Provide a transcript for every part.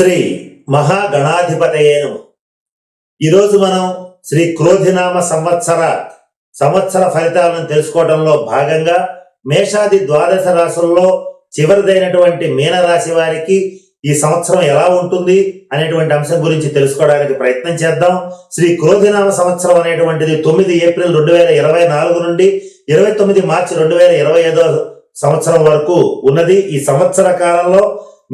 శ్రీ మహాగణాధిపతయేను. ఈరోజు మనం శ్రీ క్రోధినామ సంవత్సర సంవత్సర ఫలితాలను తెలుసుకోవడంలో భాగంగా మేషాది ద్వాదశ రాశుల్లో చివరిదైనటువంటి మీనరాశి వారికి ఈ సంవత్సరం ఎలా ఉంటుంది అనేటువంటి అంశం గురించి తెలుసుకోవడానికి ప్రయత్నం చేద్దాం. శ్రీ క్రోధినామ సంవత్సరం అనేటువంటిది తొమ్మిది ఏప్రిల్ రెండు వేల ఇరవై నాలుగు నుండి ఇరవై తొమ్మిది మార్చి రెండు వేల ఇరవై ఐదో సంవత్సరం వరకు ఉన్నది. ఈ సంవత్సర కాలంలో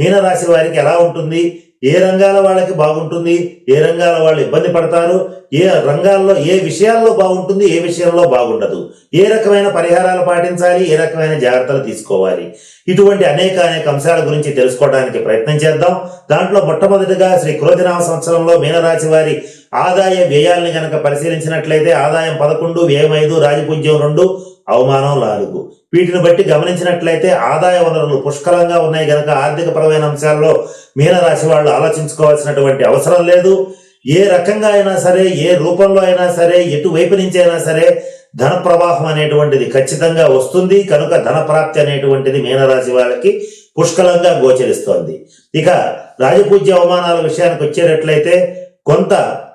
మీనరాశి వారికి ఎలా ఉంటుంది? ఏ రంగాల వాళ్ళకి బాగుంటుంది ఏ రంగాల వాళ్ళు ఇబ్బంది పడతారు ఏ రంగాల్లో ఏ విషయాల్లో బాగుంటుంది ఏ విషయంలో బాగుండదు. ఏ రకమైన పరిహారాలు పాటించాలి ఏ రకమైన జాగ్రత్తలు తీసుకోవాలి. ఇటువంటి అనేక అనేక అంశాల గురించి తెలుసుకోవడానికి ప్రయత్నం చేద్దాం. దాంట్లో మొట్టమొదటిగా శ్రీ క్రోధినామ సంవత్సరంలో మీనరాశి వారి ఆదాయ వ్యయాల్ని గనక పరిశీలించినట్లయితే ఆదాయం పదకొండు వ్యయం ఐదు రాజపూజ్యం రెండు అవమానం నాలుగు. వీటిని బట్టి గమనించినట్లయితే ఆదాయ వనరులు పుష్కలంగా ఉన్నాయి గనక ఆర్థిక పరమైన అంశాల్లో మీనరాశి వాళ్ళు ఆలోచించుకోవాల్సినటువంటి అవసరం లేదు. ఏ రకంగా అయినా సరే ఏ రూపంలో అయినా సరే ఎటువైపు నుంచి అయినా సరే ధన ప్రవాహం అనేటువంటిది ఖచ్చితంగా వస్తుంది. కనుక ధన ప్రాప్తి అనేటువంటిది మీనరాశి వాళ్ళకి పుష్కలంగా గోచరిస్తోంది. ఇక రాజపూజ్య అవమానాల విషయానికి వచ్చేటట్లయితే కొంత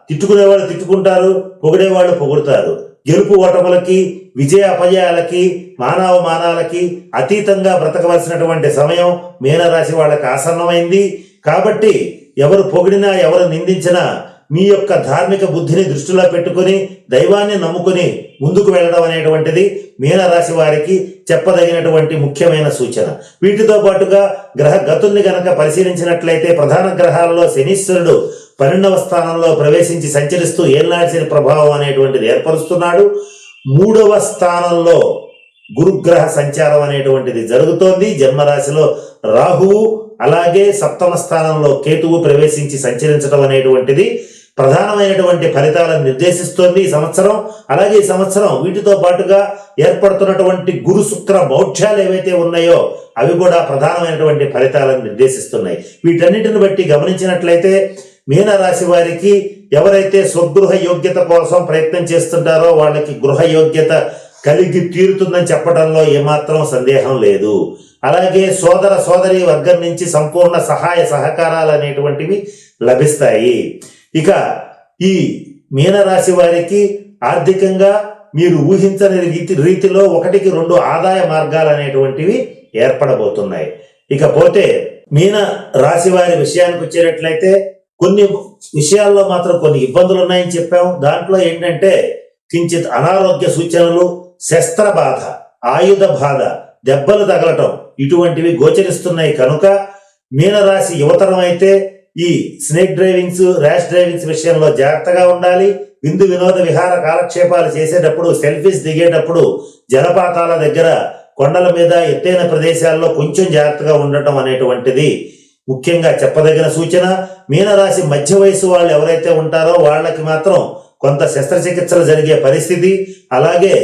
తిట్టుకునేవాళ్ళు తిట్టుకుంటారు పొగిడేవాళ్ళు పొగుడుతారు. గెలుపు ఓటములకి విజయ అపజయాలకి మానవ మానాలకి అతీతంగా బ్రతకవలసినటువంటి సమయం మీనరాశి వాళ్ళకి ఆసన్నమైంది. కాబట్టి ఎవరు పొగిడినా ఎవరు నిందించినా మీ యొక్క ధార్మిక బుద్ధిని దృష్టిలో పెట్టుకుని దైవాన్ని నమ్ముకుని ముందుకు వెళ్ళడం అనేటువంటిది మీనరాశి వారికి చెప్పదగినటువంటి ముఖ్యమైన సూచన. వీటితో పాటుగా గ్రహ గతుల్ని గనక పరిశీలించినట్లయితే ప్రధాన గ్రహాలలో శనీశ్వరుడు పన్నెండవ స్థానంలో ప్రవేశించి సంచరిస్తూ ఏళ్ళాల్సిన ప్రభావం అనేటువంటిది ఏర్పరుస్తున్నాడు. మూడవ స్థానంలో గురుగ్రహ సంచారం అనేటువంటిది జరుగుతోంది. జన్మరాశిలో రాహువు అలాగే సప్తమ స్థానంలో కేతువు ప్రవేశించి సంచరించడం అనేటువంటిది ప్రధానమైనటువంటి ఫలితాలను నిర్దేశిస్తోంది ఈ సంవత్సరం. అలాగే ఈ సంవత్సరం వీటితో పాటుగా ఏర్పడుతున్నటువంటి గురు శుక్ర మౌఢ్యాలు ఏవైతే ఉన్నాయో అవి కూడా ప్రధానమైనటువంటి ఫలితాలను నిర్దేశిస్తున్నాయి. వీటన్నిటిని బట్టి గమనించినట్లయితే మీనరాశి వారికి ఎవరైతే స్వగృహ యోగ్యత కోసం ప్రయత్నం చేస్తుంటారో వాళ్ళకి గృహ యోగ్యత కలిగి తీరుతుందని చెప్పడంలో ఏమాత్రం సందేహం లేదు. అలాగే సోదర సోదరి వర్గం నుంచి సంపూర్ణ సహాయ సహకారాలు అనేటువంటివి లభిస్తాయి. ఇక ఈ మీనరాశి వారికి ఆర్థికంగా మీరు ఊహించని రీతి రీతిలో ఒకటికి రెండు ఆదాయ మార్గాలు అనేటువంటివి ఏర్పడబోతున్నాయి. ఇకపోతే మీన రాశి వారి విషయానికి వచ్చేటట్లయితే కొన్ని విషయాల్లో మాత్రం కొన్ని ఇబ్బందులు ఉన్నాయని చెప్పాము. దాంట్లో ఏంటంటే కించిత్ అనారోగ్య సూచనలు శస్త్ర బాధ ఆయుధ బాధ దెబ్బలు తగలటం ఇటువంటివి గోచరిస్తున్నాయి. కనుక మీనరాశి యువతరం అయితే ఈ స్నేక్ డ్రైవింగ్స్ ర్యాష్ డ్రైవింగ్స్ విషయంలో జాగ్రత్తగా ఉండాలి. విందు వినోద విహార కాలక్షేపాలు చేసేటప్పుడు సెల్ఫీస్ దిగేటప్పుడు జలపాతాల దగ్గర కొండల మీద ఎత్తైన ప్రదేశాల్లో కొంచెం జాగ్రత్తగా ఉండటం అనేటువంటిది ముఖ్యంగా చెప్పదగిన సూచన మీనరాశి మధ్య వయసు వాళ్ళు ఎవరైతే ఉంటారో వాళ్ళకి మాత్రం కొంత శస్త్రచికిత్సలు జరిగే పరిస్థితి అలాగే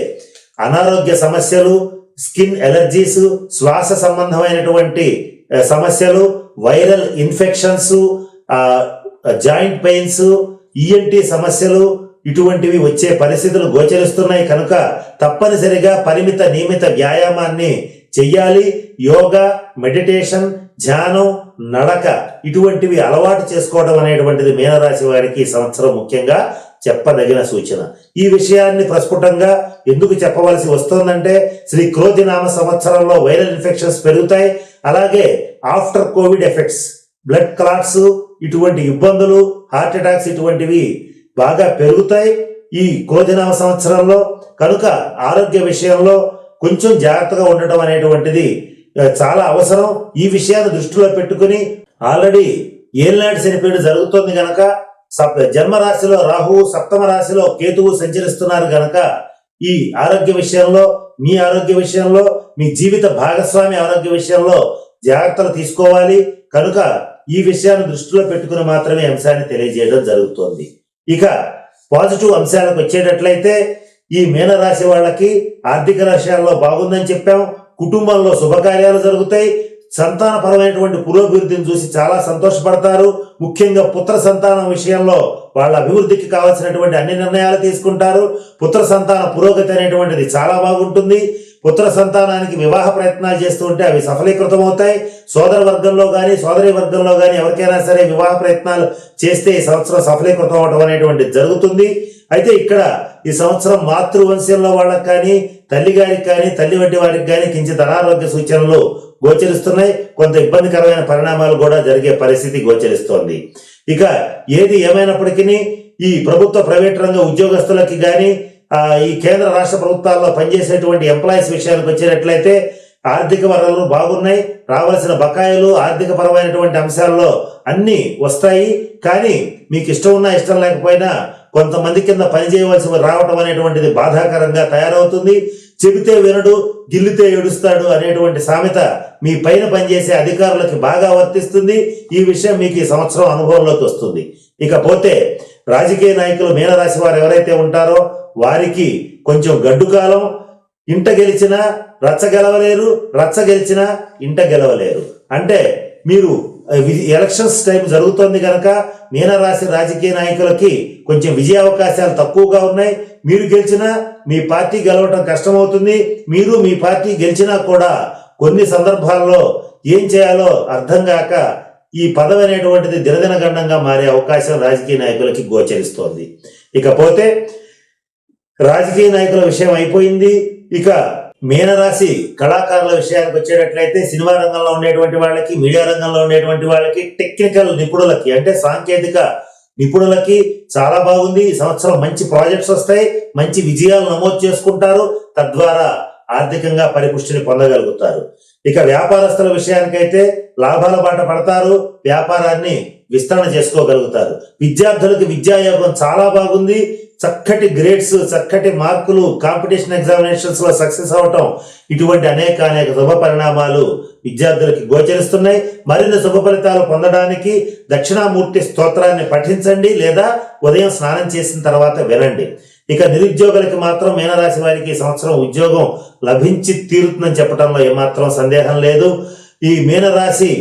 అనారోగ్య సమస్యలు స్కిన్ ఎలర్జీస్ శ్వాస సంబంధమైనటువంటి సమస్యలు viral infections joint pains ENT సమస్యలు ఇటువంటివి వచ్చే పరిస్థితులు గోచరిస్తున్నాయి కనుక తప్పనిసరిగా పరిమిత నియమిత వ్యాయామాన్ని చెయ్యాలి. యోగా మెడిటేషన్ ధ్యానం నడక ఇటువంటివి అలవాటు చేసుకోవడం అనేటువంటిది మీనరాశి వారికి ఈ సంవత్సరం ముఖ్యంగా చెప్పదగిన సూచన. ఈ విషయాన్ని ప్రస్ఫుటంగా ఎందుకు చెప్పవలసి వస్తుందంటే శ్రీ క్రోధినామ సంవత్సరంలో వైరల్ ఇన్ఫెక్షన్స్ పెరుగుతాయి. అలాగే after Covid effects blood clots ఇటువంటి ఇబ్బందులు హార్ట్ అటాక్స్ ఇటువంటివి బాగా పెరుగుతాయి ఈ క్రోధినామ సంవత్సరంలో. కనుక ఆరోగ్య విషయంలో కొంచెం జాగ్రత్తగా ఉండటం అనేటువంటిది చాలా అవసరం. ఈ విషయాన్ని దృష్టిలో పెట్టుకుని ఆల్రెడీ ఏళ్ళనాటి చనిపోయిన జరుగుతోంది గనక సప్ జన్మ రాశిలో రాహువు సప్తమ రాశిలో కేతువు సంచరిస్తున్నారు గనక ఈ ఆరోగ్య విషయంలో మీ ఆరోగ్య విషయంలో మీ జీవిత భాగస్వామి ఆరోగ్య విషయంలో జాగ్రత్తలు తీసుకోవాలి. కనుక ఈ విషయాన్ని దృష్టిలో పెట్టుకుని మాత్రమే అంశాన్ని తెలియజేయడం జరుగుతోంది. ఇక పాజిటివ్ అంశాలకు వచ్చేటట్లయితే ఈ మీనరాశి వాళ్ళకి ఆర్థిక విషయాల్లో బాగుందని చెప్పాం. కుటుంబంలో శుభకార్యాలు జరుగుతాయి. సంతానపరమైనటువంటి పురోభివృద్ధిని చూసి చాలా సంతోషపడతారు. ముఖ్యంగా పుత్ర సంతానం విషయంలో వాళ్ళ అభివృద్ధికి కావాల్సినటువంటి అన్ని నిర్ణయాలు తీసుకుంటారు. పుత్ర సంతాన పురోగతి అనేటువంటిది చాలా బాగుంటుంది. పుత్ర సంతానానికి వివాహ ప్రయత్నాలు చేస్తూ ఉంటే అవి సఫలీకృతం అవుతాయి సోదర వర్గంలో కానీ సోదరి వర్గంలో కానీ ఎవరికైనా సరే వివాహ ప్రయత్నాలు చేస్తే ఈ సంవత్సరం సఫలీకృతం అవడం అనేటువంటిది జరుగుతుంది. అయితే ఇక్కడ ఈ సంవత్సరం మాతృవంశంలో వాళ్ళకి కానీ తల్లి గారికి కానీ తల్లి వంటి వారికి కానీ కించిత అనారోగ్య సూచనలు గోచరిస్తున్నాయి. కొంత ఇబ్బందికరమైన పరిణామాలు కూడా జరిగే పరిస్థితి గోచరిస్తోంది. ఇక ఏది ఏమైనప్పటికీ ఈ ప్రభుత్వ ప్రైవేట్ రంగ ఉద్యోగస్తులకి కానీ ఈ కేంద్ర రాష్ట్ర ప్రభుత్వాల్లో పనిచేసేటువంటి ఎంప్లాయీస్ విషయానికి వచ్చినట్లయితే ఆర్థిక వనరులు బాగున్నాయి. రావాల్సిన బకాయిలు ఆర్థిక పరమైనటువంటి అంశాల్లో అన్నీ వస్తాయి. కానీ మీకు ఇష్టం ఉన్నా ఇష్టం లేకపోయినా కొంతమంది కింద పనిచేయవలసి రావటం అనేటువంటిది బాధాకరంగా తయారవుతుంది. చెబితే వినడు గిల్లితే ఏడుస్తాడు అనేటువంటి సామెత మీ పైన పనిచేసే అధికారులకి బాగా వర్తిస్తుంది. ఈ విషయం మీకు ఈ సంవత్సరం అనుభవంలోకి వస్తుంది. ఇకపోతే రాజకీయ నాయకులు మీనరాశి వారు ఎవరైతే ఉంటారో వారికి కొంచెం గడ్డుకాలం ఇంట గెలిచినా రచ్చ గెలవలేరు రచ్చ గెలిచినా ఇంట గెలవలేరు. అంటే మీరు ఎలక్షన్స్ టైం జరుగుతోంది కనుక మీనరాశి రాజకీయ నాయకులకి కొంచెం విజయ అవకాశాలు తక్కువగా ఉన్నాయి. మీరు గెలిచినా మీ పార్టీ గెలవటం కష్టమవుతుంది. మీరు మీ పార్టీ గెలిచినా కూడా కొన్ని సందర్భాల్లో ఏం చేయాలో అర్థం కాక ఈ పదవి అనేటువంటిది దినదినగండంగా మారే అవకాశం రాజకీయ నాయకులకి గోచరిస్తోంది. ఇకపోతే రాజకీయ నాయకుల విషయం అయిపోయింది. ఇక మీనరాశి కళాకారుల విషయానికి వచ్చేటట్లయితే సినిమా రంగంలో ఉండేటువంటి వాళ్ళకి మీడియా రంగంలో ఉండేటువంటి వాళ్ళకి టెక్నికల్ నిపుణులకి అంటే సాంకేతిక నిపుణులకి చాలా బాగుంది. ఈ సంవత్సరం మంచి ప్రాజెక్ట్స్ వస్తాయి. మంచి విజయాలు నమోదు చేసుకుంటారు. తద్వారా ఆర్థికంగా పరిపుష్టిని పొందగలుగుతారు. ఇక వ్యాపారస్తుల విషయానికైతే లాభాల బాట పడతారు. వ్యాపారాన్ని విస్తరణ చేసుకోగలుగుతారు. విద్యార్థులకి విద్యాయోగం చాలా బాగుంది. చక్కటి గ్రేడ్స్ చక్కటి మార్కులు కాంపిటీషన్ ఎగ్జామినేషన్స్లో సక్సెస్ అవటం ఇటువంటి అనేక అనేక శుభ పరిణామాలు విద్యార్థులకి గోచరిస్తున్నాయి. మరిన్ని శుభ ఫలితాలు పొందడానికి దక్షిణామూర్తి స్తోత్రాన్ని పఠించండి లేదా ఉదయం స్నానం చేసిన తర్వాత వినండి. ఇక నిరుద్యోగులకి మాత్రం మీనరాశి వారికి ఈ సంవత్సరం ఉద్యోగం లభించి తీరుతుందని చెప్పడంలో ఏమాత్రం సందేహం లేదు. ఈ మీనరాశి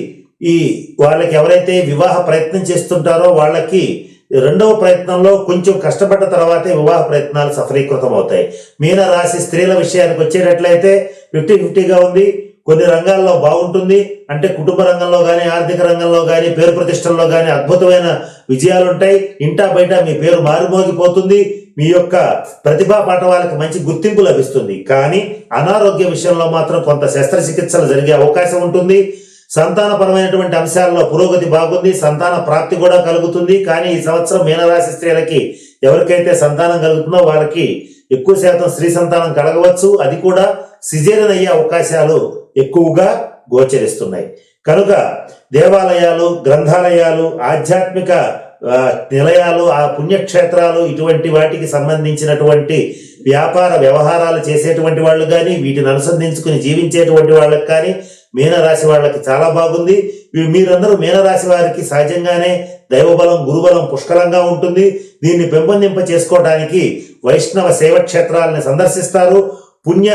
ఈ వాళ్ళకి ఎవరైతే వివాహ ప్రయత్నం చేస్తుంటారో వాళ్ళకి రెండవ ప్రయత్నంలో కొంచెం కష్టపడ్డ తర్వాతే వివాహ ప్రయత్నాలు సఫలీకృతం అవుతాయి మీన రాశి స్త్రీల విషయానికి వచ్చేటట్లయితే ఫిఫ్టీ ఫిఫ్టీగా ఉంది. కొన్ని రంగాల్లో బాగుంటుంది. అంటే కుటుంబ రంగంలో కానీ ఆర్థిక రంగంలో కానీ పేరు ప్రతిష్టల్లో కానీ అద్భుతమైన విజయాలు ఉంటాయి ఇంటా బయట మీ పేరు మారుమోగిపోతుంది. మీ యొక్క ప్రతిభా పాఠవాలకు మంచి గుర్తింపు లభిస్తుంది. కానీ అనారోగ్య విషయంలో మాత్రం కొంత శస్త్రచికిత్సలు జరిగే అవకాశం ఉంటుంది. సంతానపరమైనటువంటి అంశాల్లో పురోగతి బాగుంది సంతాన ప్రాప్తి కూడా కలుగుతుంది. కానీ ఈ సంవత్సరం మీనరాశి స్త్రీలకి ఎవరికైతే సంతానం కలుగుతుందో వారికి ఎక్కువ శాతం స్త్రీ సంతానం కలగవచ్చు. అది కూడా సిజేరియన్ అయ్యే అవకాశాలు ఎక్కువగా గోచరిస్తున్నాయి. కనుక దేవాలయాలు గ్రంథాలయాలు ఆధ్యాత్మిక నిలయాలు ఆ పుణ్యక్షేత్రాలు ఇటువంటి వాటికి సంబంధించినటువంటి వ్యాపార వ్యవహారాలు చేసేటువంటి వాళ్ళు కానీ వీటిని అనుసంధించుకుని జీవించేటువంటి వాళ్ళకి కానీ మీనరాశి వాళ్ళకి చాలా బాగుంది. మీరందరూ మీనరాశి వారికి సహజంగానే దైవబలం గురుబలం పుష్కలంగా ఉంటుంది. దీన్ని పెంపొందింప చేసుకోవడానికి వైష్ణవ సేవ క్షేత్రాలను సందర్శిస్తారు. పుణ్య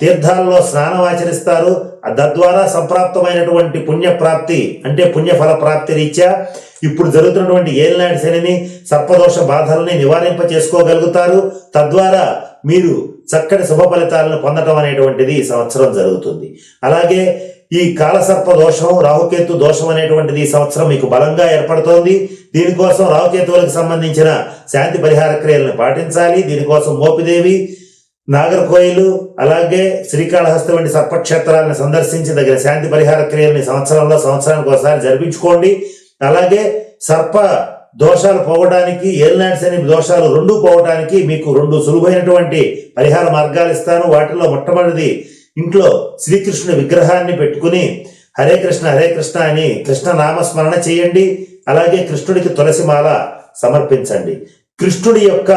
తీర్థాలలో స్నానం ఆచరిస్తారు. తద్వారా సంప్రాప్తమైనటువంటి పుణ్యప్రాప్తి అంటే పుణ్యఫల ప్రాప్తి రీత్యా ఇప్పుడు జరుగుతున్నటువంటి ఏలినాటి శనిని సర్పదోష బాధల్ని నివారింప చేసుకోగలుగుతారు. తద్వారా మీరు చక్కటి శుభ ఫలితాలను పొందటం అనేటువంటిది ఈ సంవత్సరం జరుగుతుంది. అలాగే ఈ కాలసర్ప దోషం రాహుకేతు దోషం అనేటువంటిది ఈ సంవత్సరం మీకు బలంగా ఏర్పడుతోంది. దీనికోసం రాహుకేతువులకు సంబంధించిన శాంతి పరిహార క్రియలను పాటించాలి. దీనికోసం మోపిదేవి నాగర్కోయిలు అలాగే శ్రీకాళహస్తి వంటి సర్పక్షేత్రాలను సందర్శించి దగ్గర శాంతి పరిహార క్రియల్ని సంవత్సరంలో సంవత్సరానికి ఒకసారి జరిపించుకోండి. అలాగే సర్ప దోషాలు పోవడానికి ఏలినాటి అనే దోషాలు రెండు పోవడానికి మీకు రెండు సులువైనటువంటి పరిహార మార్గాలు ఇస్తాను. వాటిలో మొట్టమొదటిది ఇంట్లో శ్రీకృష్ణుని విగ్రహాన్ని పెట్టుకుని హరే కృష్ణ హరే కృష్ణ అని కృష్ణ నామస్మరణ చేయండి. అలాగే కృష్ణుడికి తులసి మాల సమర్పించండి. కృష్ణుడి యొక్క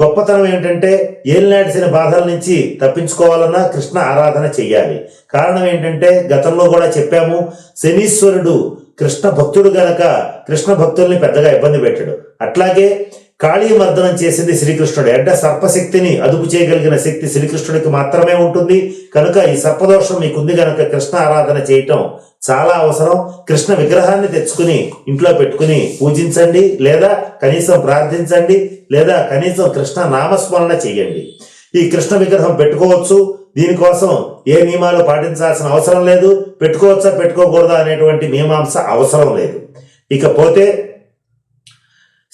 గొప్పతనం ఏంటంటే ఏలినాడిసిన బాధల నుంచి తప్పించుకోవాలన్నా కృష్ణ ఆరాధన చెయ్యాలి. కారణం ఏంటంటే గతంలో కూడా చెప్పాము శనీశ్వరుడు కృష్ణ భక్తుడు గనక కృష్ణ భక్తుల్ని పెద్దగా ఇబ్బంది పెట్టాడు. అట్లాగే కాళీ మర్దనం చేసింది శ్రీకృష్ణుడు. ఎడ్డ సర్పశక్తిని అదుపు చేయగలిగిన శక్తి శ్రీకృష్ణుడికి మాత్రమే ఉంటుంది. కనుక ఈ సర్పదోషం మీకుంది కనుక కృష్ణ ఆరాధన చేయటం చాలా అవసరం. కృష్ణ విగ్రహాన్ని తెచ్చుకుని ఇంట్లో పెట్టుకుని పూజించండి. లేదా కనీసం ప్రార్థించండి. లేదా కనీసం కృష్ణ నామస్మరణ చేయండి. ఈ కృష్ణ విగ్రహం పెట్టుకోవచ్చు. దీనికోసం ఏ నియమాలు పాటించాల్సిన అవసరం లేదు. పెట్టుకోవచ్చా పెట్టుకోకూడదా అనేటువంటి మీమాంస అవసరం లేదు. ఇకపోతే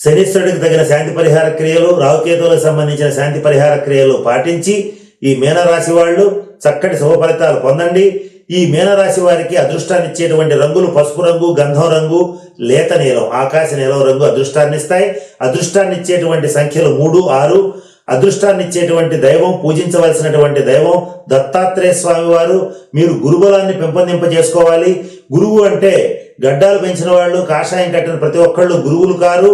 శనిశ్వరుడికి తగిన శాంతి పరిహార క్రియలు రావుకేతువులకు సంబంధించిన శాంతి పరిహార క్రియలు పాటించి ఈ మీనరాశి వాళ్ళు చక్కటి శుభ ఫలితాలు పొందండి. ఈ మీనరాశి వారికి అదృష్టాన్ని ఇచ్చేటువంటి రంగులు పసుపు రంగు గంధం రంగు లేత నీలం ఆకాశ నీలం రంగు అదృష్టాన్ని ఇస్తాయి. అదృష్టాన్ని ఇచ్చేటువంటి సంఖ్యలు మూడు ఆరు. అదృష్టాన్ని ఇచ్చేటువంటి దైవం పూజించవలసినటువంటి దైవం దత్తాత్రేయ స్వామి వారు. మీరు గురుబలాన్ని పెంపొందింపజేసుకోవాలి. గురువు అంటే గడ్డాలు పెంచిన వాళ్ళు కాషాయం కట్టిన ప్రతి ఒక్కళ్ళు గురువులు కారు.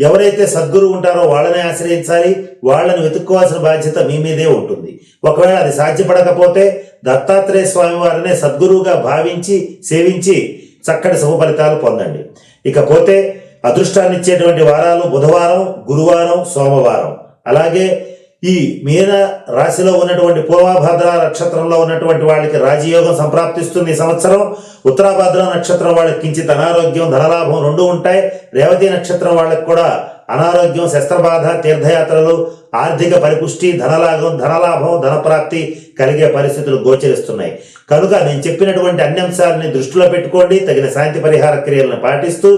ఎవరైతే సద్గురువు ఉంటారో వాళ్ళని ఆశ్రయించాలి వాళ్ళని వెతుక్కోవాల్సిన బాధ్యత మీ మీదే ఉంటుంది. ఒకవేళ అది సాధ్యపడకపోతే దత్తాత్రేయ స్వామి వారినే సద్గురువుగా భావించి సేవించి చక్కటి శుభ ఫలితాలు పొందండి. ఇకపోతే అదృష్టాన్ని ఇచ్చేటువంటి వారాలు బుధవారం గురువారం సోమవారం. అలాగే ఈ మీన రాశిలో ఉన్నటువంటి పూర్వభద్ర నక్షత్రంలో ఉన్నటువంటి వాళ్ళకి రాజయోగం సంప్రాప్తిస్తుంది ఈ సంవత్సరం. ఉత్తరాభద్ర నక్షత్రం వాళ్ళకి కించిత్ అనారోగ్యం ధనలాభం రెండు ఉంటాయి. రేవతి నక్షత్రం వాళ్ళకి కూడా అనారోగ్యం శస్త్రబాధ తీర్థయాత్రలు ఆర్థిక పరిపుష్టి ధనలాభం ధనలాభం ధనప్రాప్తి కలిగే పరిస్థితులు గోచరిస్తున్నాయి. కనుక నేను చెప్పినటువంటి అన్ని అంశాలని దృష్టిలో పెట్టుకోండి. తగిన శాంతి పరిహార క్రియలను పాటిస్తూ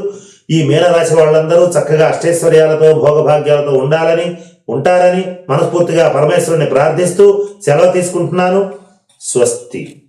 ఈ మీనరాశి వాళ్ళందరూ చక్కగా అష్టైశ్వర్యాలతో భోగభాగ్యాలతో ఉండాలని ఉంటారని మనస్ఫూర్తిగా పరమేశ్వరుని ప్రార్థిస్తూ సెలవు తీసుకుంటున్నాను. స్వస్తి.